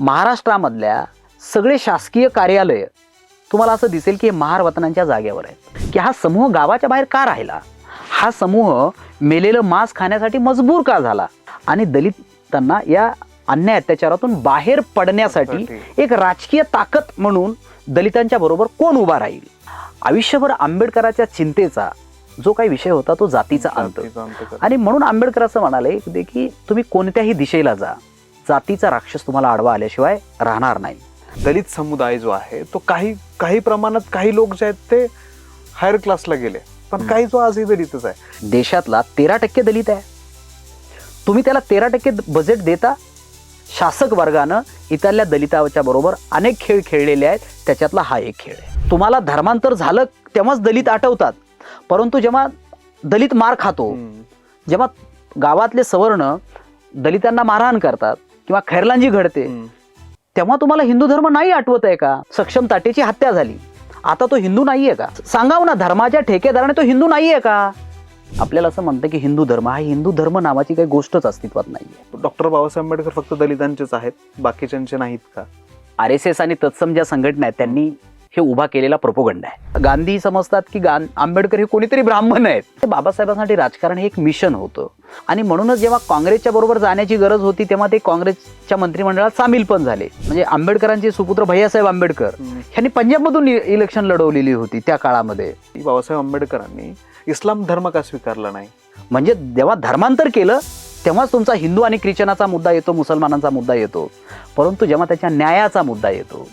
महाराष्ट्रामधल्या सगळे शासकीय कार्यालय तुम्हाला असं दिसेल की हे महारवतनांच्या जागेवर आहेत. की हा समूह गावाच्या बाहेर का राहिला? हा समूह मेलेलं मांस खाण्यासाठी मजबूर का झाला? आणि दलितांना या अन्याय अत्याचारातून बाहेर पडण्यासाठी एक राजकीय ताकद म्हणून दलितांच्या बरोबर कोण उभा राहील? आयुष्यभर आंबेडकराच्या चिंतेचा जो काही विषय होता तो जातीचा अंत. आणि म्हणून आंबेडकर असं म्हणाले की तुम्ही कोणत्याही दिशेला जा. जातीचा राक्षस तुम्हाला आडवा आल्याशिवाय राहणार नाही. दलित समुदाय जो आहे तो काही काही प्रमाणात काही लोक जे आहेत ते हायर क्लासला गेले. पण. काही जो आजही दलितच आहे. देशातला तेरा टक्के दलित आहे. तुम्ही त्याला तेरा टक्के बजेट देता शासक वर्गानं इथल्या दलिताच्या बरोबर अनेक खेळ खेळलेले आहेत त्याच्यातला हा एक खेळ आहे. तुम्हाला धर्मांतर झालं तेव्हाच दलित आठवतात. परंतु जेव्हा दलित मार खातो. जेव्हा गावातले सवर्ण दलितांना मारहाण करतात किंवा खैरलांजी घडते. तेव्हा तुम्हाला हिंदू धर्म नाही आठवत आहे का? सक्षम ताटेची हत्या झाली. आता तो हिंदू नाहीये का? सांगाव ना धर्माच्या ठेकेदाराने तो हिंदू नाहीये का? आपल्याला असं म्हणतं की हिंदू धर्म हा हिंदू धर्म नावाची काही गोष्टच अस्तित्वात नाहीये. डॉक्टर बाबासाहेब आंबेडकर फक्त दलितांचेच आहेत बाकीच्यांचे नाहीत का? आर एस एस आणि तत्सम ज्या संघटना आहेत त्यांनी हे उभा केलेला प्रोपोगंड आहे. गांधी समजतात की गां आंबेडकर हे कोणीतरी ब्राह्मण आहेत. ते बाबासाहेबांसाठी राजकारण हे एक मिशन होतं. आणि म्हणूनच जेव्हा काँग्रेसच्या बरोबर जाण्याची गरज होती तेव्हा ते काँग्रेसच्या मंत्रिमंडळात सामील पण झाले. म्हणजे आंबेडकरांचे सुपुत्र भैयासाहेब आंबेडकर. यांनी पंजाबमधून इलेक्शन लढवलेली होती त्या काळामध्ये. बाबासाहेब आंबेडकरांनी इस्लाम धर्म का स्वीकारला नाही? म्हणजे जेव्हा धर्मांतर केलं तेव्हाच तुमचा हिंदू आणि ख्रिश्चनाचा मुद्दा येतो मुसलमानांचा मुद्दा येतो. परंतु जेव्हा त्याच्या न्यायाचा मुद्दा येतो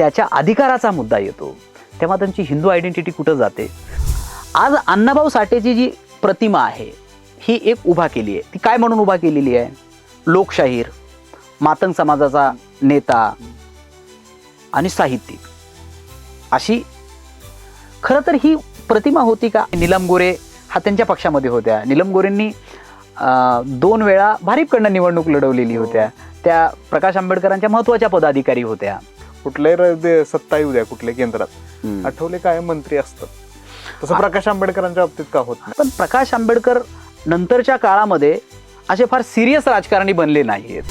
त्याच्या अधिकाराचा मुद्दा येतो. तेव्हा त्यांची हिंदू आयडेंटिटी कुठं जाते? आज अण्णाभाऊ साठेची जी प्रतिमा आहे ही एक उभा केली आहे. ती काय म्हणून उभा केलेली आहे? लोकशाहीर मातंग समाजाचा नेता आणि साहित्यिक. अशी खरं तर ही प्रतिमा होती का? निलम गोरे हा त्यांच्या पक्षामध्ये होत्या. निलम गोरेंनी दोन वेळा भारीपकडनं निवडणूक लढवलेली होत्या. त्या प्रकाश आंबेडकरांच्या महत्त्वाच्या पदाधिकारी होत्या. कुठल्याही र- सत्ता येऊ द्या कुठल्या केंद्रात. आठवले काय मंत्री असतात. तसं प्रकाश आंबेडकरांच्या बाबतीत का होत नाही? पण प्रकाश आंबेडकर नंतरच्या काळामध्ये असे फार सिरियस राजकारणी बनले नाहीत